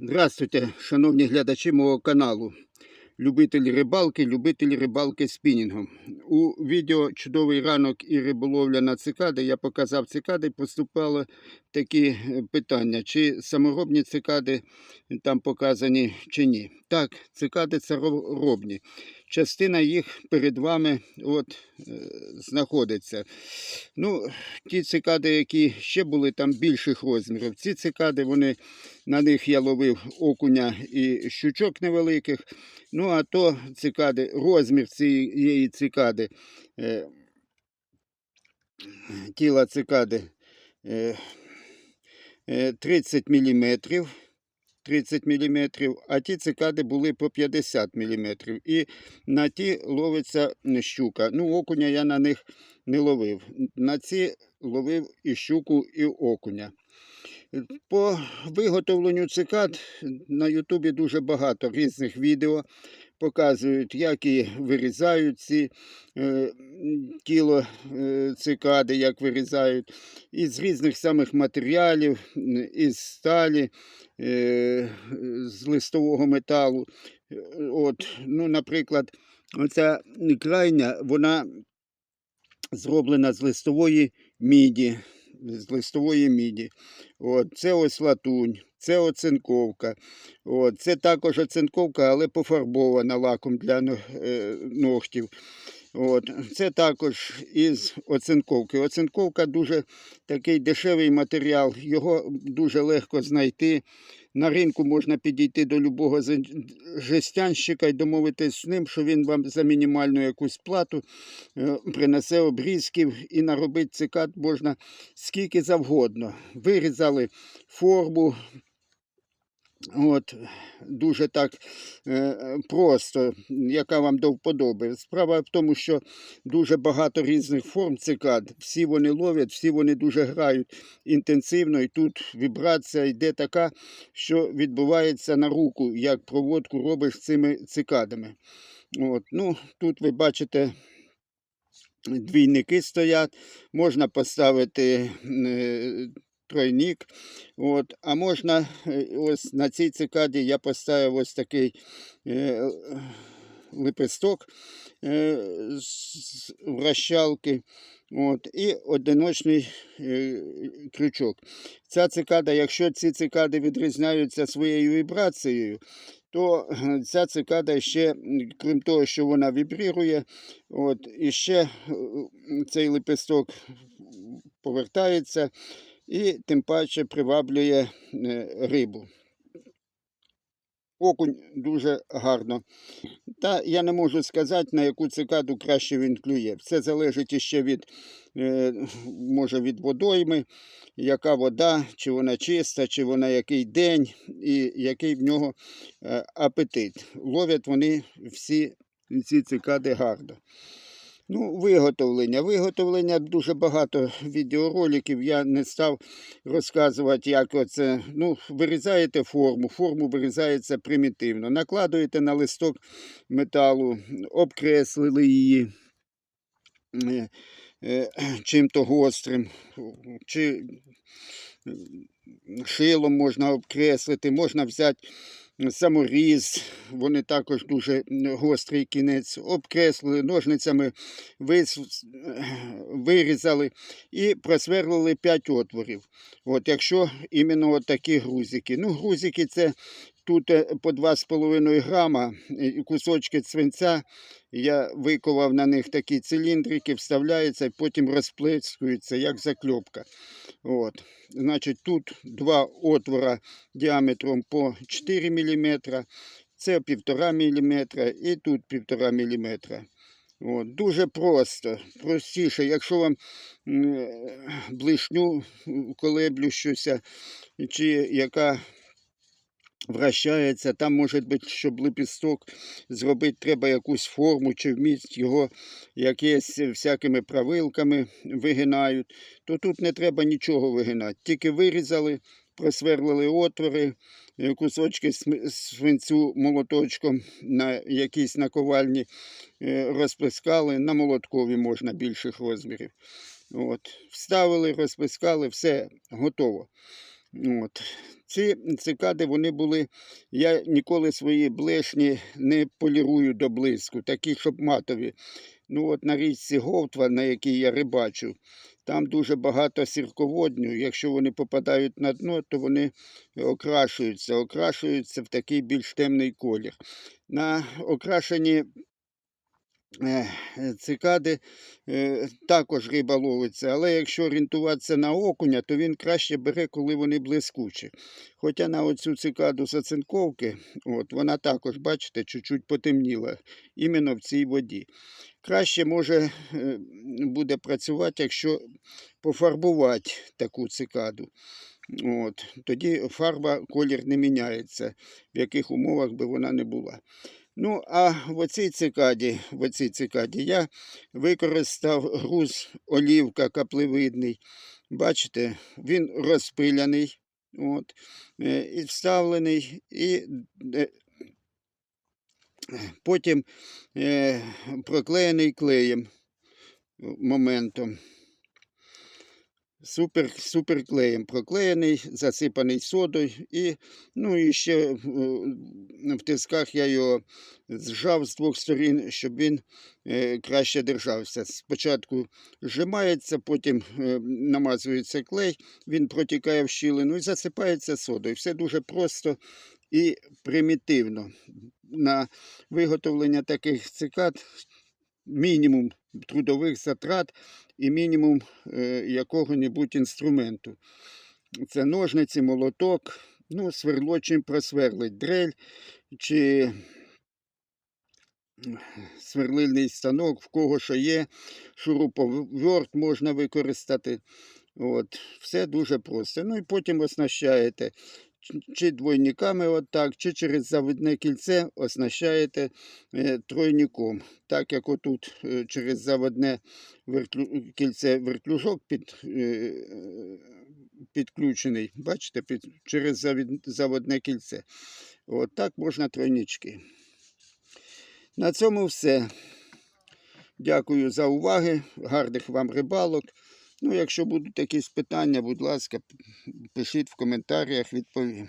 Здравствуйте, шановні глядачі мого каналу, любителі рибалки, любителі рибалки спінінгом. У відео Чудовий ранок і риболовля на цикади я показав цикади, поступали такі е, питання, чи саморобні цикади там показані чи ні. Так, цикади саморобні. Частина їх перед вами от, е, знаходиться. Ну, ті цикади, які ще були там більших розмірів. Ці цикади, вони, на них я ловив окуня і щучок невеликих. Ну, а то цикади, розмір цієї цикади, е, тіла цикади е, е, 30 мм. 30 мм, а ті цикади були по 50 мм. І на ті ловиться щука. Ну, окуня я на них не ловив. На ці ловив і щуку, і окуня. По виготовленню цикад на Ютубі дуже багато різних відео показують, як і вирізають ці е, тіло е, цикади, як вирізають, із різних самих матеріалів, із сталі, е, з листового металу. Е, От, ну, наприклад, оця крайня, вона зроблена з листової міді. З листової міді. От, це ось латунь, це оцинковка. От, це також оцинковка, але пофарбована лаком для е, ногтів. От, це також із оцинковки. Оцинковка дуже такий дешевий матеріал, його дуже легко знайти. На ринку можна підійти до любого жестянщика і домовитись з ним, що він вам за мінімальну якусь плату е, принесе обрізків і наробити цикад можна скільки завгодно. Вирізали форму. От, дуже так е, просто, яка вам до вподоби. Справа в тому, що дуже багато різних форм цикад, всі вони ловлять, всі вони дуже грають інтенсивно, і тут вібрація йде така, що відбувається на руку, як проводку робиш цими цикадами. От, ну, тут ви бачите двійники стоять, можна поставити е, тройник. От, а можна е, ось на цій цикаді я поставив ось такий е, лепесток е, з вращалки. От, і одиночний е, крючок. Ця цикада, якщо ці цикади відрізняються своєю вібрацією, то е, ця цикада ще, крім того, що вона вібрірує, от, і ще е, цей лепесток повертається і тим паче приваблює е, рибу. Окунь дуже гарно. Та я не можу сказати, на яку цикаду краще він клює. Все залежить іще від, е, може, від водойми, яка вода, чи вона чиста, чи вона який день, і який в нього е, апетит. Ловлять вони всі ці цикади гарно. Ну, виготовлення. Виготовлення дуже багато відеороликів. Я не став розказувати, як оце. Ну, вирізаєте форму, форму вирізається примітивно. Накладуєте на листок металу, обкреслили її е, е, чим-то гострим, чи шилом можна обкреслити, можна взяти саморіз, вони також дуже гострий кінець, обкреслили, ножницями вирізали і просверлили 5 отворів. От, якщо іменно от такі грузики. Ну, грузики це тут е, по 2,5 грама, кусочки цвинця. Я виковав на них такі циліндрики, вставляються і потім розплескуються, як закльопка. От. Значить, тут два отвора діаметром по 4 мм, це 1,5 мм і тут 1,5 мм. От, дуже просто, простіше. Якщо вам е, блишню колеблющуся, чи яка вращається, там може бути, щоб лепісток зробити, треба якусь форму, чи вмість його якесь всякими правилками вигинають, то тут не треба нічого вигинати. Тільки вирізали, просверлили отвори, е, кусочки свинцю молоточком на якійсь наковальні е, розплескали, на молоткові можна більших розмірів. От. Вставили, розплескали, все готово. От. Ці цикади вони були. Я ніколи свої блешні не полірую до блиску, такі, щоб матові. Ну от на річці Говтва, на якій я рибачу, там дуже багато сірководню. Якщо вони попадають на дно, то вони окрашуються, окрашуються в такий більш темний колір. На окрашені цикади е, також риба ловиться, але якщо орієнтуватися на окуня, то він краще бере, коли вони блискучі. Хоча на оцю цикаду зацинковки, от, вона також, бачите, чуть-чуть потемніла іменно в цій воді. Краще може е, буде працювати, якщо пофарбувати таку цикаду. От, тоді фарба, колір не міняється, в яких умовах би вона не була. Ну, а в оцій цикаді, в оцій цикаді я використав груз олівка каплевидний. Бачите, він розпиляний, от, е, і вставлений, і е, потім е, проклеєний клеєм моментом. Супер, супер клеєм проклеєний, засипаний содою. І, ну, і ще е, в тисках я його зжав з двох сторін, щоб він е, краще держався. Спочатку зжимається, потім е, намазується клей, він протікає в щілину і засипається содою. Все дуже просто і примітивно. На виготовлення таких цикад мінімум трудових затрат і мінімум е, якого-небудь інструменту. Це ножниці, молоток, ну, сверло чим просверлить, дрель чи сверлильний станок, в кого що є, шуруповерт можна використати. От, Все дуже просто. Ну і потім оснащаєте чи двойниками, отак, чи через заводне кільце оснащаєте е, тройником. Так як отут е, через заводне вертлю... кільце вертлюжок під, е, підключений, бачите, під... через заводне кільце. От так можна тройнички. На цьому все. Дякую за уваги, гарних вам рибалок. Ну, якщо будуть якісь питання, будь ласка, пишіть в коментарях, відповім.